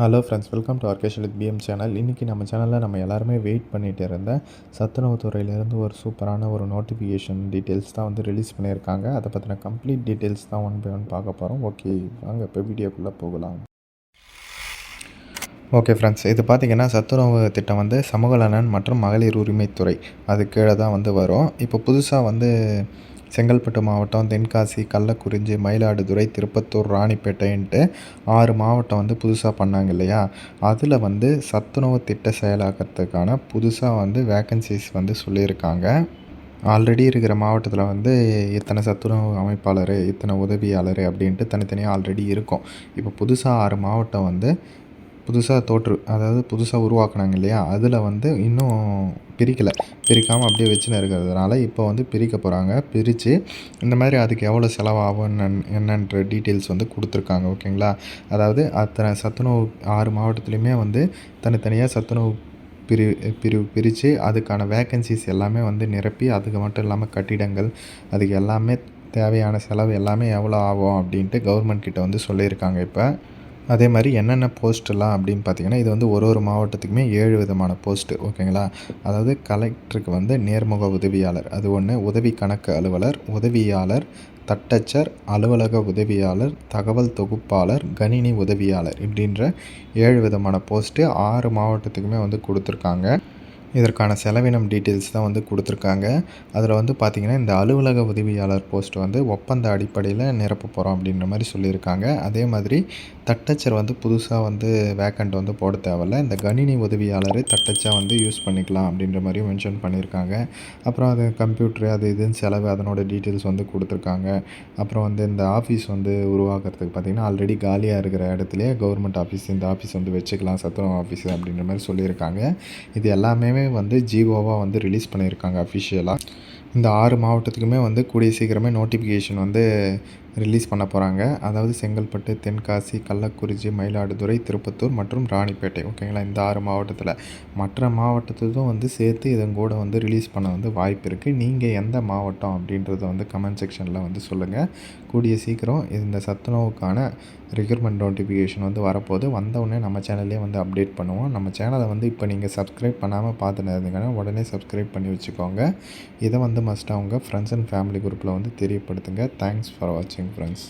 Hello friends welcome to ஆர்கேஷன் with PM channel இன்றைக்கி நம்ம சேனலில் நம்ம எல்லாருமே வெயிட் பண்ணிகிட்டு இருந்தேன் சத்துணவுத்துறையிலேருந்து ஒரு சூப்பரான ஒரு நோட்டிஃபிகேஷன் டீட்டெயில்ஸ் தான் வந்து ரிலீஸ் பண்ணியிருக்காங்க. அதை பற்றின கம்ப்ளீட் டீட்டெயில்ஸ் தான் ஒன் பை ஒன் பார்க்க போகிறோம் ஓகே வாங்க இப்போ வீடியோக்குள்ளே போகலாம். ஓகே ஃப்ரெண்ட்ஸ் இது பார்த்திங்கன்னா சத்துணவு திட்டம் வந்து சமூக நலன் மற்றும் மகளிர் உரிமைத்துறை அது கீழே தான் வந்து வரும். இப்போ புதுசாக வந்து செங்கல்பட்டு மாவட்டம் தென்காசி கள்ளக்குறிஞ்சி மயிலாடுதுறை திருப்பத்தூர் ராணிப்பேட்டைன்ட்டு ஆறு மாவட்டம் வந்து புதுசாக பண்ணாங்க இல்லையா? அதில் வந்து சத்துணவு திட்ட செயலாக்கத்துக்கான புதுசாக வந்து வேக்கன்சிஸ் வந்து சொல்லியிருக்காங்க. ஆல்ரெடி இருக்கிற மாவட்டத்தில் வந்து இத்தனை சத்துணவு அமைப்பாளர் இத்தனை உதவியாளர் அப்படின்ட்டு தனித்தனியாக ஆல்ரெடி இருக்கும். இப்போ புதுசாக ஆறு மாவட்டம் வந்து புதுசாக தோற்று அதாவது புதுசாக உருவாக்குனாங்க இல்லையா? அதில் வந்து இன்னும் பிரிக்கலை. பிரிக்காமல் அப்படியே வச்சுன்னு இருக்கிறதுனால இப்போ வந்து பிரிக்க போகிறாங்க பிரித்து இந்த மாதிரி அதுக்கு எவ்வளோ செலவாகும் என்னன்ற டீட்டெயில்ஸ் வந்து கொடுத்துருக்காங்க ஓகேங்களா? அதாவது அத்தனை சத்துணவு ஆறு மாவட்டத்துலேயுமே வந்து தனித்தனியாக சத்துணவு பிரி பிரிவு பிரித்து அதுக்கான வேக்கன்சிஸ் எல்லாமே வந்து நிரப்பி அதுக்கு மட்டும் இல்லாமல் கட்டிடங்கள் அதுக்கு எல்லாமே தேவையான செலவு எல்லாமே எவ்வளோ ஆகும் அப்படின்ட்டு கவர்மெண்ட் கிட்ட வந்து சொல்லியிருக்காங்க இப்போ. அதே மாதிரி என்னென்ன போஸ்ட்டெல்லாம் அப்படின்னு பார்த்தீங்கன்னா இது வந்து ஒரு ஒரு மாவட்டத்துக்குமே ஏழு விதமான போஸ்ட்டு ஓகேங்களா? அதாவது கலெக்டருக்கு வந்து நேர்முக உதவியாளர் அது ஒன்று உதவி கணக்கு அலுவலர் உதவியாளர் தட்டச்சர் அலுவலக உதவியாளர் தகவல் தொகுப்பாளர் கணினி உதவியாளர் இப்படின்ற ஏழு விதமான போஸ்ட்டு ஆறு மாவட்டத்துக்குமே வந்து கொடுத்துருக்காங்க. இதற்கான செலவினம் டீட்டெயில்ஸ் தான் வந்து கொடுத்துருக்காங்க. அதில் வந்து பார்த்திங்கன்னா இந்த அலுவலக உதவியாளர் போஸ்ட் வந்து ஒப்பந்த அடிப்படையில் நிரப்ப போகிறோம் அப்படின்ற மாதிரி சொல்லியிருக்காங்க. அதே மாதிரி தட்டச்சர் வந்து புதுசாக வந்து வேக்கண்ட் வந்து போட தேவையில்ல. இந்த கணினி உதவியாளரை தட்டச்சா வந்து யூஸ் பண்ணிக்கலாம் அப்படின்ற மாதிரியும் மென்ஷன் பண்ணியிருக்காங்க. அப்புறம் அது கம்ப்யூட்ரு அது இதுன்னு செலவு அதனோட டீட்டெயில்ஸ் வந்து கொடுத்துருக்காங்க. அப்புறம் வந்து இந்த ஆஃபீஸ் வந்து உருவாக்குறதுக்கு பார்த்திங்கன்னா ஆல்ரெடி காலியாக இருக்கிற இடத்துலையே கவர்மெண்ட் ஆஃபீஸ் இந்த ஆஃபீஸ் வந்து வச்சுக்கலாம் சத்துணவு ஆஃபீஸ் அப்படின்ற மாதிரி சொல்லியிருக்காங்க. இது எல்லாமே வந்து ஜிஓவாக வந்து ரிலீஸ் பண்ணியிருக்காங்க அஃபிஷியலாக இந்த ஆறு மாவட்டத்துக்குமே வந்து கூடிய சீக்கிரமே நோட்டிஃபிகேஷன் வந்து ரிலீஸ் பண்ண போகிறாங்க அதாவது செங்கல்பட்டு தென்காசி கள்ளக்குறிச்சி மயிலாடுதுறை திருப்பத்தூர் மற்றும் ராணிப்பேட்டை. ஓகேங்களா இந்த ஆறு மாவட்டத்தில். மற்ற மாவட்டத்துக்கும் வந்து சேர்த்து இதன் கூட வந்து ரிலீஸ் பண்ண வந்து வாய்ப்பு இருக்குது நீங்கள் எந்த மாவட்டம் அப்படின்றத வந்து கமெண்ட் செக்ஷனில் வந்து சொல்லுங்கள் கூடிய சீக்கிரம் இந்த சத்துணவுக்கான ரெக்யூர்மெண்ட் நோட்டிஃபிகேஷன் வந்து வரப்போது வந்தவுடனே நம்ம சேனல்லே வந்து அப்டேட் பண்ணுவோம். நம்ம சேனலை வந்து இப்போ நீங்கள் சப்ஸ்கிரைப் பண்ணாமல் பார்த்துட்டு இருந்தீங்கன்னா உடனே சப்ஸ்கிரைப் பண்ணி வச்சுக்கோங்க. இதை வந்து மஸ்ட்டாக உங்கள் ஃப்ரெண்ட்ஸ் அண்ட் ஃபேமிலி குரூப்பில் வந்து தெரியப்படுத்துங்க. தேங்க்ஸ் ஃபார் வாட்சிங் ஃப்ரெண்ட்ஸ்